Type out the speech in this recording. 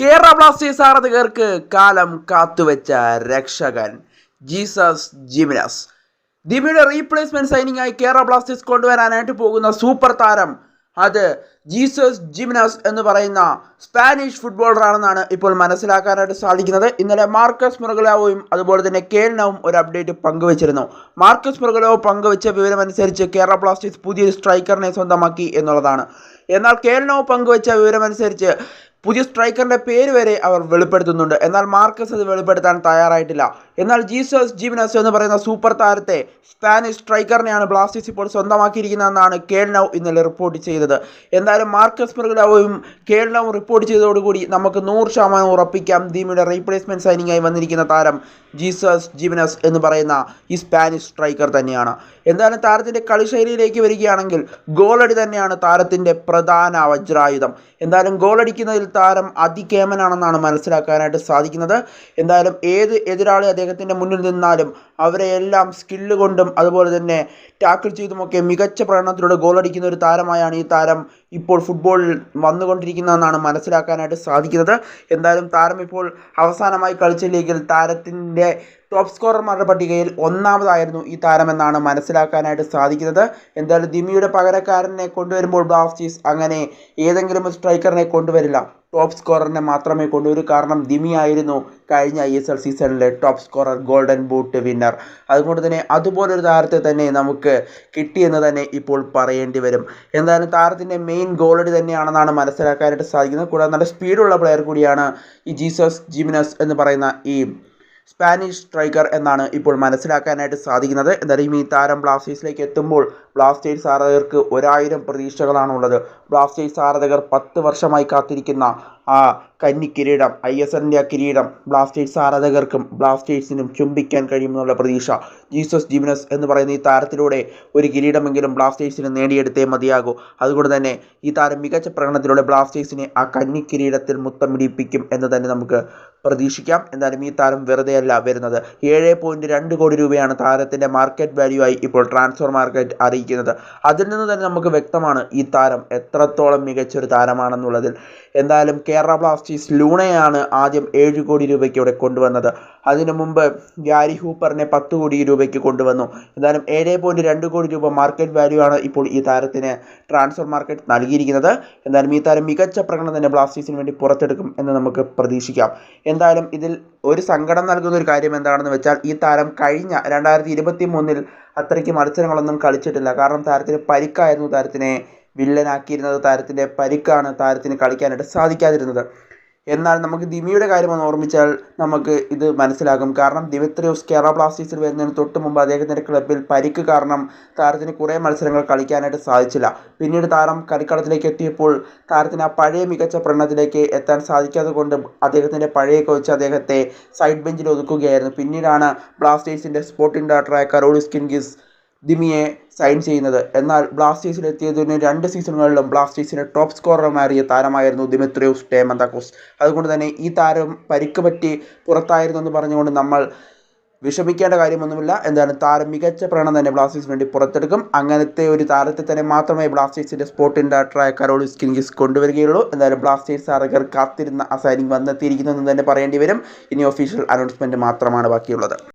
Kerala Blasters ആരാധകർക്ക് കാലം കാത്തുവെച്ച രക്ഷകൻ ജീസസ് ജിമിനസ്. ദിമിയുടെ റീപ്ലേസ്മെന്റ് സൈനിങ് ആയി കേരള ബ്ലാസ്റ്റേഴ്സ് കൊണ്ടുവരാനായിട്ട് പോകുന്ന സൂപ്പർ താരം അത് ജീസസ് ജിമിനസ് എന്ന് പറയുന്ന സ്പാനിഷ് ഫുട്ബോളറാണെന്നാണ് ഇപ്പോൾ മനസ്സിലാക്കാനായിട്ട് സാധിക്കുന്നത്. ഇന്നലെ മാർക്കസ് മുറുകലാവും അതുപോലെ തന്നെ കേരളവും ഒരു അപ്ഡേറ്റ് പങ്കുവച്ചിരുന്നു. മാർക്കസ് മുറുകലോ പങ്കുവച്ച വിവരമനുസരിച്ച് കേരള ബ്ലാസ്റ്റേഴ്സ് പുതിയൊരു സ്ട്രൈക്കറിനെ സ്വന്തമാക്കി എന്നുള്ളതാണ്. എന്നാൽ കേരളവും പങ്കുവച്ച വിവരമനുസരിച്ച് പുതിയ സ്ട്രൈക്കറിന്റെ പേര് വരെ അവർ വെളിപ്പെടുത്തുന്നുണ്ട്. എന്നാൽ മാർക്കസ് അത് വെളിപ്പെടുത്താൻ തയ്യാറായിട്ടില്ല. എന്നാൽ ജീസസ് ജീവനസ് എന്ന് പറയുന്ന സൂപ്പർ താരത്തെ സ്പാനിഷ് സ്ട്രൈക്കറിനെയാണ് ബ്ലാസ്റ്റേഴ്സ് ഇപ്പോൾ സ്വന്തമാക്കിയിരിക്കുന്നതെന്നാണ് കേൾനവ് ഇന്നലെ റിപ്പോർട്ട് ചെയ്തത്. എന്തായാലും മാർക്കസ് മെർഗലാവും കേൾനവും റിപ്പോർട്ട് ചെയ്തതോടുകൂടി നമുക്ക് നൂറ് ശതമാനം ഉറപ്പിക്കാം. ദീമിയുടെ റീപ്ലേസ്മെന്റ് സൈനിങ് വന്നിരിക്കുന്ന താരം ജീസസ് ജീവനസ് എന്ന് പറയുന്ന ഈ സ്പാനിഷ് സ്ട്രൈക്കർ തന്നെയാണ്. എന്തായാലും താരത്തിന്റെ കളിശൈലിയിലേക്ക് വരികയാണെങ്കിൽ ഗോളടി തന്നെയാണ് താരത്തിന്റെ പ്രധാന വജ്രായുധം. എന്തായാലും ഗോളടിക്കുന്നതിൽ താരം അതികേമനാണെന്നാണ് മനസ്സിലാക്കാനായിട്ട് സാധിക്കുന്നത്. എന്തായാലും ഏത് എതിരാളി അദ്ദേഹത്തിന്റെ മുന്നിൽ നിന്നാലും അവരെ എല്ലാം സ്കില്ല് കൊണ്ടും അതുപോലെ തന്നെ ടാക്കിൾ ചെയ്തുമൊക്കെ മികച്ച പ്രകടനത്തിലൂടെ ഗോളടിക്കുന്ന ഒരു താരമായാണ് ഈ താരം ഇപ്പോൾ ഫുട്ബോളിൽ വന്നുകൊണ്ടിരിക്കുന്നതെന്നാണ് മനസ്സിലാക്കാനായിട്ട് സാധിക്കുന്നത്. എന്തായാലും താരം ഇപ്പോൾ അവസാനമായി കളിച്ച ലീഗിൽ താരത്തിന്റെ ടോപ്പ് സ്കോറർമാരുടെ പട്ടികയിൽ ഒന്നാമതായിരുന്നു ഈ താരമെന്നാണ് മനസ്സിലാക്കാനായിട്ട് സാധിക്കുന്നത്. എന്തായാലും ദിമിയുടെ പകരക്കാരനെ കൊണ്ടുവരുമ്പോൾ ബ്ലാസ്റ്റേഴ്സ് അങ്ങനെ ഏതെങ്കിലും ഒരു സ്ട്രൈക്കറിനെ കൊണ്ടുവരില്ല. ടോപ്പ് സ്കോററിനെ മാത്രമേ കൊണ്ടുവരൂ. കാരണം ദിമി ആയിരുന്നു കഴിഞ്ഞ ഐ എസ് എൽ സീസണിലെ top scorer golden boot winner അതുകൊണ്ട് തന്നെ അതുപോലൊരു താരത്തെ തന്നെ നമുക്ക് കിട്ടിയെന്ന് തന്നെ ഇപ്പോൾ പറയേണ്ടി വരും. എന്തായാലും താരത്തിന്റെ മെയിൻ ഗോളടി തന്നെയാണെന്നാണ് മനസ്സിലാക്കാനായിട്ട് സാധിക്കുന്നത്. കൂടാതെ നല്ല സ്പീഡുള്ള പ്ലെയർ കൂടിയാണ് ഈ ജീസസ് ജിമിനസ് എന്ന് പറയുന്ന ഈ സ്പാനിഷ് സ്ട്രൈക്കർ എന്നാണ് ഇപ്പോൾ മനസ്സിലാക്കാനായിട്ട് സാധിക്കുന്നത്. എന്തായാലും ഈ താരം ബ്ലാസ്റ്റേഴ്സിലേക്ക് എത്തുമ്പോൾ ബ്ലാസ്റ്റേഴ്സ് ആരാധകർക്ക് ഒരായിരം പ്രതീക്ഷകളാണുള്ളത്. ബ്ലാസ്റ്റേഴ്സ് ആരാധകർ പത്ത് വർഷമായി കാത്തിരിക്കുന്ന ആ കന്നി കിരീടം ഐ എസ് എല്ലിന്റെ ആ കിരീടം ബ്ലാസ്റ്റേഴ്സ് ആരാധകർക്കും ബ്ലാസ്റ്റേഴ്സിനും ചുംബിക്കാൻ കഴിയുമെന്നുള്ള പ്രതീക്ഷ. ജീസസ് ജിമിനസ് എന്ന് പറയുന്ന ഈ താരത്തിലൂടെ ഒരു കിരീടമെങ്കിലും ബ്ലാസ്റ്റേഴ്സിന് നേടിയെടുത്തേ മതിയാകൂ. അതുകൊണ്ട് തന്നെ ഈ താരം മികച്ച പ്രകടനത്തിലൂടെ ബ്ലാസ്റ്റേഴ്സിനെ ആ കന്നി കിരീടത്തിൽ മുത്തമിടിപ്പിക്കും എന്ന് തന്നെ നമുക്ക് പ്രതീക്ഷിക്കാം. എന്തായാലും ഈ താരം വെറുതെയല്ല വരുന്നത്. ഏഴ് പോയിന്റ് രണ്ട് കോടി രൂപയാണ് താരത്തിന്റെ മാർക്കറ്റ് വാല്യൂ ആയി ഇപ്പോൾ ട്രാൻസ്ഫർ മാർക്കറ്റ് അറിയിക്കുന്നത്. അതിൽ നിന്ന് തന്നെ നമുക്ക് വ്യക്തമാണ് ഈ താരം എത്രത്തോളം മികച്ചൊരു താരമാണെന്നുള്ളതിൽ. എന്തായാലും കേരള ബ്ലാസ്റ്റേഴ്സ് ലൂണയാണ് ആദ്യം ഏഴ് കോടി രൂപയ്ക്ക് ഇവിടെ കൊണ്ടുവന്നത്. അതിനു മുമ്പ് ഗ്യാരി ഹൂപ്പറിനെ പത്ത് കോടി രൂപയ്ക്ക് കൊണ്ടുവന്നു. എന്തായാലും ഏഴ് പോയിന്റ് രണ്ട് കോടി രൂപ മാർക്കറ്റ് വാല്യൂ ആണ് ഇപ്പോൾ ഈ താരത്തിന് ട്രാൻസ്ഫർ മാർക്കറ്റ് നൽകിയിരിക്കുന്നത്. എന്തായാലും ഈ താരം മികച്ച പ്രകടനം തന്നെ ബ്ലാസ്റ്റേഴ്സിന് വേണ്ടി പുറത്തെടുക്കും എന്ന് നമുക്ക് പ്രതീക്ഷിക്കാം. എന്തായാലും ഇതിൽ ഒരു സങ്കടം നൽകുന്ന ഒരു കാര്യം എന്താണെന്ന് വെച്ചാൽ ഈ താരം കഴിഞ്ഞ രണ്ടായിരത്തി ഇരുപത്തി മൂന്നിൽ അത്രയ്ക്ക് മത്സരങ്ങളൊന്നും കളിച്ചിട്ടില്ല. കാരണം താരത്തിന് പരിക്കായിരുന്നു. താരത്തിനെ വില്ലനാക്കിയിരുന്നത്. താരത്തിന്റെ പരിക്കാണ് താരത്തിന് കളിക്കാനായിട്ട് സാധിക്കാതിരുന്നത്. എന്നാൽ നമുക്ക് ദിമിയുടെ കാര്യം ഒന്ന് ഓർമ്മിച്ചാൽ നമുക്ക് ഇത് മനസ്സിലാകും. കാരണം ദിമിത്രിയോസ് കേരള ബ്ലാസ്റ്റേഴ്സിൽ വരുന്നതിന് തൊട്ട് മുമ്പ് അദ്ദേഹത്തിന്റെ ക്ലബിൽ പരിക്ക് കാരണം താരത്തിന് കുറേ മത്സരങ്ങൾ കളിക്കാനായിട്ട് സാധിച്ചില്ല. പിന്നീട് താരം കളിക്കളത്തിലേക്ക് എത്തിയപ്പോൾ താരത്തിന് ആ പഴയ മികച്ച പ്രകടനത്തിലേക്ക് എത്താൻ സാധിക്കാതെ കൊണ്ട് അദ്ദേഹത്തിന്റെ പഴയ കോച്ച് അദ്ദേഹത്തെ സൈഡ് ബെഞ്ചിൽ ഒതുക്കുകയായിരുന്നു. പിന്നീടാണ് ബ്ലാസ്റ്റേഴ്സിന്റെ സ്പോർട്ടിംഗ് ഡയറക്ടറായ കരോളിസ് കിൻഗിസ് ദിമിയെ സൈൻ ചെയ്യുന്നത്. എന്നാൽ ബ്ലാസ്റ്റേഴ്സിൽ എത്തിയതിന് രണ്ട് സീസണുകളിലും ബ്ലാസ്റ്റേഴ്സിന്റെ ടോപ്പ് സ്കോറർ മാറിയ താരമായിരുന്നു ദിമിത്രിയോസ് ടേമന്താക്കോസ് അതുകൊണ്ട് തന്നെ ഈ താരം പരിക്ക് പറ്റി പുറത്തായിരുന്നു എന്ന് പറഞ്ഞുകൊണ്ട് നമ്മൾ വിഷമിക്കേണ്ട കാര്യമൊന്നുമില്ല. എന്തായാലും താരം മികച്ച പ്രകടനം തന്നെ ബ്ലാസ്റ്റേഴ്സിന് വേണ്ടി പുറത്തെടുക്കും. അങ്ങനത്തെ ഒരു താരത്തെ തന്നെ മാത്രമേ ബ്ലാസ്റ്റേഴ്സിന്റെ സ്പോർട്ടിംഗ് ഡയറക്ടറായ കരോളിസ് സ്കിൻഗിസ് കൊണ്ടുവരികയുള്ളൂ. എന്തായാലും ബ്ലാസ്റ്റേഴ്സ് ആരകർ കാത്തിരുന്ന ആ സൈനിങ് വന്നെത്തിയിരിക്കുന്നു എന്ന് തന്നെ പറയേണ്ടി വരും. ഇനി ഒഫീഷ്യൽ അനൗൺസ്മെന്റ് മാത്രമാണ് ബാക്കിയുള്ളത്.